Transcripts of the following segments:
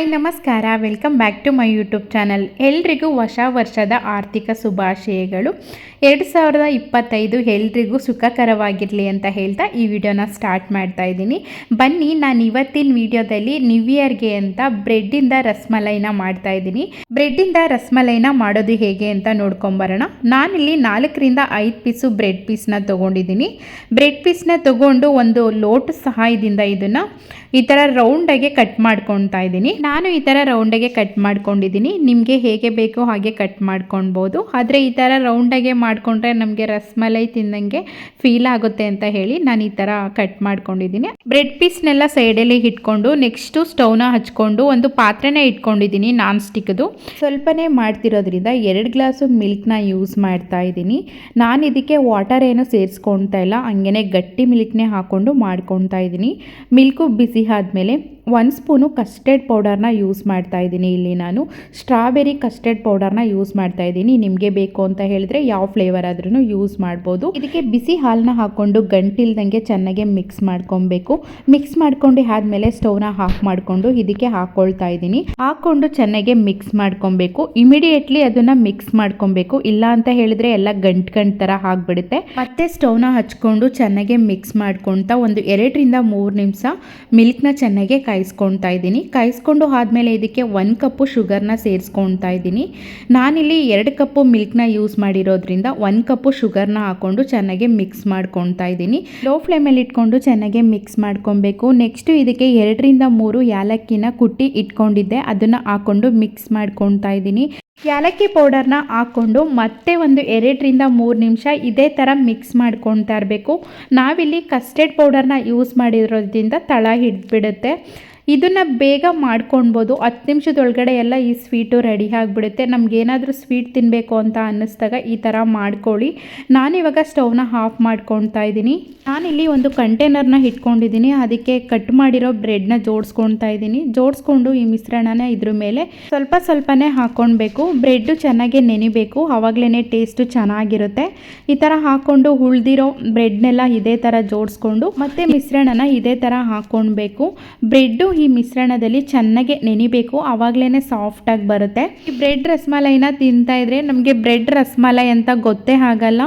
Hi, ನಮಸ್ಕಾರ. Welcome back to my YouTube channel. ಎಲ್ರಿಗೂ ಹೊಸ ವರ್ಷದ ಆರ್ಥಿಕ ಶುಭಾಶಯಗಳು. ಎರಡು ಸಾವಿರದ ಇಪ್ಪತ್ತೈದು ಎಲ್ರಿಗೂ ಸುಖಕರವಾಗಿರಲಿ ಅಂತ ಹೇಳ್ತಾ ಈ ವಿಡಿಯೋನ ಸ್ಟಾರ್ಟ್ ಮಾಡ್ತಾ ಇದ್ದೀನಿ. ಬನ್ನಿ ನಾನು ಇವತ್ತಿನ ವಿಡಿಯೋದಲ್ಲಿ ನ್ಯೂ ಇಯರ್ಗೆ ಅಂತ ಬ್ರೆಡ್ಡಿಂದ ರಸ್ಮಲೈನ ಮಾಡ್ತಾ ಇದ್ದೀನಿ. ಬ್ರೆಡ್ಡಿಂದ ರಸ್ಮಲೈನ ಮಾಡೋದು ಹೇಗೆ ಅಂತ ನೋಡ್ಕೊಂಬರೋಣ. ನಾನಿಲ್ಲಿ ನಾಲ್ಕರಿಂದ ಐದು ಪೀಸು ಬ್ರೆಡ್ ಪೀಸ್ನ ತೊಗೊಂಡಿದ್ದೀನಿ. ಬ್ರೆಡ್ ಪೀಸ್ನ ತೊಗೊಂಡು ಒಂದು ಲೋಟ ಸಹಾಯದಿಂದ ಇದನ್ನು ಈ ಥರ ರೌಂಡಾಗೆ ಕಟ್ ಮಾಡ್ಕೊತಾ ಇದ್ದೀನಿ. ನಾನು ಈ ಥರ ರೌಂಡಾಗೆ ಕಟ್ ಮಾಡ್ಕೊಂಡಿದ್ದೀನಿ. ನಿಮಗೆ ಹೇಗೆ ಬೇಕೋ ಹಾಗೆ ಕಟ್ ಮಾಡ್ಕೊಳ್ಬೋದು. ಆದರೆ ಈ ಥರ ರೌಂಡಾಗೆ ಮಾಡಿಕೊಂಡ್ರೆ ನಮಗೆ ರಸ್ಮಲೈ ತಿಂದಂಗೆ ಫೀಲ್ ಆಗುತ್ತೆ ಅಂತ ಹೇಳಿ ನಾನು ಈ ಥರ ಕಟ್ ಮಾಡ್ಕೊಂಡಿದ್ದೀನಿ. ಬ್ರೆಡ್ ಪೀಸ್ನೆಲ್ಲ ಸೈಡಲ್ಲಿ ಇಟ್ಕೊಂಡು ನೆಕ್ಸ್ಟು ಸ್ಟವ್ನ ಹಚ್ಕೊಂಡು ಒಂದು ಪಾತ್ರೆನ ಇಟ್ಕೊಂಡಿದ್ದೀನಿ ನಾನ್ ಸ್ಟಿಕ್ದು ಸ್ವಲ್ಪನೇ ಮಾಡ್ತಿರೋದ್ರಿಂದ ಎರಡು ಗ್ಲಾಸು ಮಿಲ್ಕ್ನ ಯೂಸ್ ಮಾಡ್ತಾ ಇದ್ದೀನಿ. ನಾನು ಇದಕ್ಕೆ ವಾಟರ್ ಏನು ಸೇರಿಸ್ಕೊಳ್ತಾ ಇಲ್ಲ. ಹಂಗೆ ಗಟ್ಟಿ ಮಿಲ್ಕ್ನೇ ಹಾಕ್ಕೊಂಡು ಮಾಡ್ಕೊತಾ ಇದ್ದೀನಿ. ಮಿಲ್ಕು ಬಿಸಿ ಆದಮೇಲೆ ಒಂದು ಸ್ಪೂನು ಕಸ್ಟರ್ಡ್ ಪೌಡರ್ನ ಯೂಸ್ ಮಾಡ್ತಾ ಇದ್ದೀನಿ. ಇಲ್ಲಿ ನಾನು ಸ್ಟ್ರಾಬೆರಿ ಕಸ್ಟರ್ಡ್ ಪೌಡರ್ನ ಯೂಸ್ ಮಾಡ್ತಾ ಇದ್ದೀನಿ. ನಿಮಗೆ ಬೇಕು ಅಂತ ಹೇಳಿದ್ರೆ ಯಾವ ಫ್ಲೇವರ್ ಆದ್ರೂ ಯೂಸ್ ಮಾಡ್ಬೋದು. ಇದಕ್ಕೆ ಬಿಸಿ ಹಾಲನ್ನ ಹಾಕ್ಕೊಂಡು ಗಂಟಿಲ್ದಂಗೆ ಚೆನ್ನಾಗಿ ಮಿಕ್ಸ್ ಮಾಡ್ಕೊಬೇಕು. ಮಿಕ್ಸ್ ಮಾಡ್ಕೊಂಡು ಆದ್ಮೇಲೆ ಸ್ಟವ್ನ ಹಾಫ್ ಮಾಡಿಕೊಂಡು ಇದಕ್ಕೆ ಹಾಕ್ಕೊಳ್ತಾ ಇದ್ದೀನಿ. ಹಾಕ್ಕೊಂಡು ಚೆನ್ನಾಗಿ ಮಿಕ್ಸ್ ಮಾಡ್ಕೊಬೇಕು. ಇಮಿಡಿಯೇಟ್ಲಿ ಅದನ್ನ ಮಿಕ್ಸ್ ಮಾಡ್ಕೊಬೇಕು. ಇಲ್ಲ ಅಂತ ಹೇಳಿದ್ರೆ ಎಲ್ಲ ಗಂಟ್ ಗಂಟ್ ಥರ ಆಗಿಬಿಡುತ್ತೆ. ಮತ್ತೆ ಸ್ಟವ್ನ ಹಚ್ಕೊಂಡು ಚೆನ್ನಾಗಿ ಮಿಕ್ಸ್ ಮಾಡ್ಕೊಳ್ತಾ ಒಂದು ಎರಡರಿಂದ ಮೂರು ನಿಮಿಷ ಮಿಲ್ಕ್ನ ಚೆನ್ನಾಗಿ ಕಾಯಿಸ್ಕೊಳ್ತಾ ಇದ್ದೀನಿ. ಕಾಯಿಸ್ಕೊಂಡು ಆದಮೇಲೆ ಇದಕ್ಕೆ ಒಂದು ಕಪ್ಪು ಶುಗರ್ನ ಸೇರಿಸ್ಕೊಳ್ತಾ ಇದ್ದೀನಿ. ನಾನಿಲ್ಲಿ ಎರಡು ಕಪ್ಪು ಮಿಲ್ಕ್ನ ಯೂಸ್ ಮಾಡಿರೋದ್ರಿಂದ ಒಂದು ಕಪ್ಪು ಶುಗರ್ನ ಹಾಕ್ಕೊಂಡು ಚೆನ್ನಾಗಿ ಮಿಕ್ಸ್ ಮಾಡ್ಕೊಳ್ತಾ ಇದ್ದೀನಿ. ಲೋ ಫ್ಲೇಮಲ್ಲಿ ಇಟ್ಕೊಂಡು ಚೆನ್ನಾಗಿ ಮಿಕ್ಸ್ ಮಾಡ್ಕೊಬೇಕು ನೆಕ್ಸ್ಟು ಇದಕ್ಕೆ ಎರಡರಿಂದ ಮೂರು ಯಾಲಕ್ಕಿನ ಕುಟ್ಟಿ ಇಟ್ಕೊಂಡಿದ್ದೆ. ಅದನ್ನು ಹಾಕ್ಕೊಂಡು ಮಿಕ್ಸ್ ಮಾಡ್ಕೊಳ್ತಾ ಇದ್ದೀನಿ. ಯಾಲಕ್ಕಿ ಪೌಡರ್ನ ಹಾಕ್ಕೊಂಡು ಮತ್ತೆ ಒಂದು ಎರಡರಿಂದ ಮೂರು ನಿಮಿಷ ಇದೇ ಥರ ಮಿಕ್ಸ್ ಮಾಡ್ಕೊಳ್ತಾ ಇರಬೇಕು ನಾವಿಲ್ಲಿ ಕಸ್ಟರ್ಡ್ ಪೌಡರ್ನ ಯೂಸ್ ಮಾಡಿರೋದ್ರಿಂದ ತಳ ಹಿಡಿದ್ಬಿಡುತ್ತೆ. ಇದನ್ನು ಬೇಗ ಮಾಡ್ಕೊಳ್ಬೋದು ಹತ್ತು ನಿಮಿಷದೊಳಗಡೆ ಎಲ್ಲ ಈ ಸ್ವೀಟು ರೆಡಿ ಆಗಿಬಿಡುತ್ತೆ. ನಮಗೇನಾದರೂ ಸ್ವೀಟ್ ತಿನ್ನಬೇಕು ಅಂತ ಅನ್ನಿಸ್ದಾಗ ಈ ಥರ ಮಾಡ್ಕೊಳ್ಳಿ. ನಾನಿವಾಗ ಸ್ಟವ್ನ ಆಫ್ ಮಾಡ್ಕೊಳ್ತಾ ಇದ್ದೀನಿ. ನಾನಿಲ್ಲಿ ಒಂದು ಕಂಟೈನರ್ನ ಇಟ್ಕೊಂಡಿದ್ದೀನಿ ಅದಕ್ಕೆ ಕಟ್ ಮಾಡಿರೋ ಬ್ರೆಡ್ನ ಜೋಡಿಸ್ಕೊಳ್ತಾ ಇದ್ದೀನಿ. ಜೋಡಿಸ್ಕೊಂಡು ಈ ಮಿಶ್ರಣನ ಇದ್ರ ಮೇಲೆ ಸ್ವಲ್ಪ ಸ್ವಲ್ಪನೇ ಹಾಕ್ಕೊಳ್ಬೇಕು ಬ್ರೆಡ್ಡು ಚೆನ್ನಾಗಿ ನೆನಿಬೇಕು. ಆವಾಗಲೇ ಟೇಸ್ಟು ಚೆನ್ನಾಗಿರುತ್ತೆ. ಈ ಥರ ಹಾಕ್ಕೊಂಡು ಉಳ್ದಿರೋ ಬ್ರೆಡ್ನೆಲ್ಲ ಇದೇ ಥರ ಜೋಡಿಸ್ಕೊಂಡು ಮತ್ತು ಮಿಶ್ರಣನ ಇದೇ ಥರ ಹಾಕ್ಕೊಳ್ಬೇಕು ಬ್ರೆಡ್ಡು ಈ ಮಿಶ್ರಣದಲ್ಲಿ ಚೆನ್ನಾಗಿ ನೆನಿಬೇಕು. ಆವಾಗಲೇ ಸಾಫ್ಟಾಗಿ ಬರುತ್ತೆ. ಈ ಬ್ರೆಡ್ ರಸ್ಮಲೈನ ತಿಂತಾ ಇದ್ರೆ ನಮಗೆ ಬ್ರೆಡ್ ರಸ್ಮಲೈ ಅಂತ ಗೊತ್ತೇ ಆಗಲ್ಲ.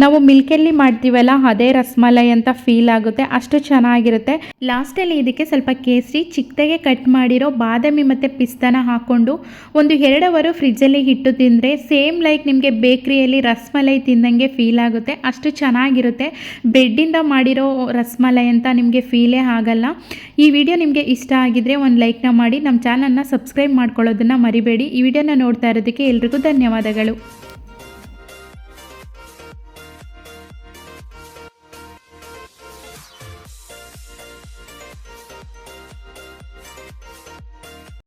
ನಾವು ಮಿಲ್ಕಲ್ಲಿ ಮಾಡ್ತೀವಲ್ಲ, ಅದೇ ರಸ್ಮಲೈ ಅಂತ ಫೀಲ್ ಆಗುತ್ತೆ, ಅಷ್ಟು ಚೆನ್ನಾಗಿರುತ್ತೆ. ಲಾಸ್ಟಲ್ಲಿ ಇದಕ್ಕೆ ಸ್ವಲ್ಪ ಕೇಸರಿ, ಚಿಕ್ಕದಾಗೆ ಕಟ್ ಮಾಡಿರೋ ಬಾದಾಮಿ ಮತ್ತು ಪಿಸ್ತಾನ ಹಾಕ್ಕೊಂಡು ಒಂದು ಎರಡು ಅವರು ಫ್ರಿಜ್ಜಲ್ಲಿ ಇಟ್ಟು ತಿಂದರೆ ಸೇಮ್ ಲೈಕ್ ನಿಮಗೆ ಬೇಕ್ರಿಯಲ್ಲಿ ರಸ್ಮಲೈ ತಿಂದಂಗೆ ಫೀಲ್ ಆಗುತ್ತೆ, ಅಷ್ಟು ಚೆನ್ನಾಗಿರುತ್ತೆ. ಬ್ರೆಡ್ಡಿಂದ ಮಾಡಿರೋ ರಸ್ಮಲೈ ಅಂತ ನಿಮಗೆ ಫೀಲೇ ಆಗಲ್ಲ. ಈ ವಿಡಿಯೋ ನಿಮಗೆ ಇಷ್ಟ ಆಗಿದ್ರೆ ಒಂದು ಲೈಕ್ನ ಮಾಡಿ ನಮ್ಮ ಚಾನಲ್ನ ಸಬ್ಸ್ಕ್ರೈಬ್ ಮಾಡ್ಕೊಳ್ಳೋದನ್ನು ಮರಿಬೇಡಿ. ಈ ವಿಡಿಯೋನ ನೋಡ್ತಾ ಇರೋದಕ್ಕೆ ಎಲ್ರಿಗೂ ಧನ್ಯವಾದಗಳು.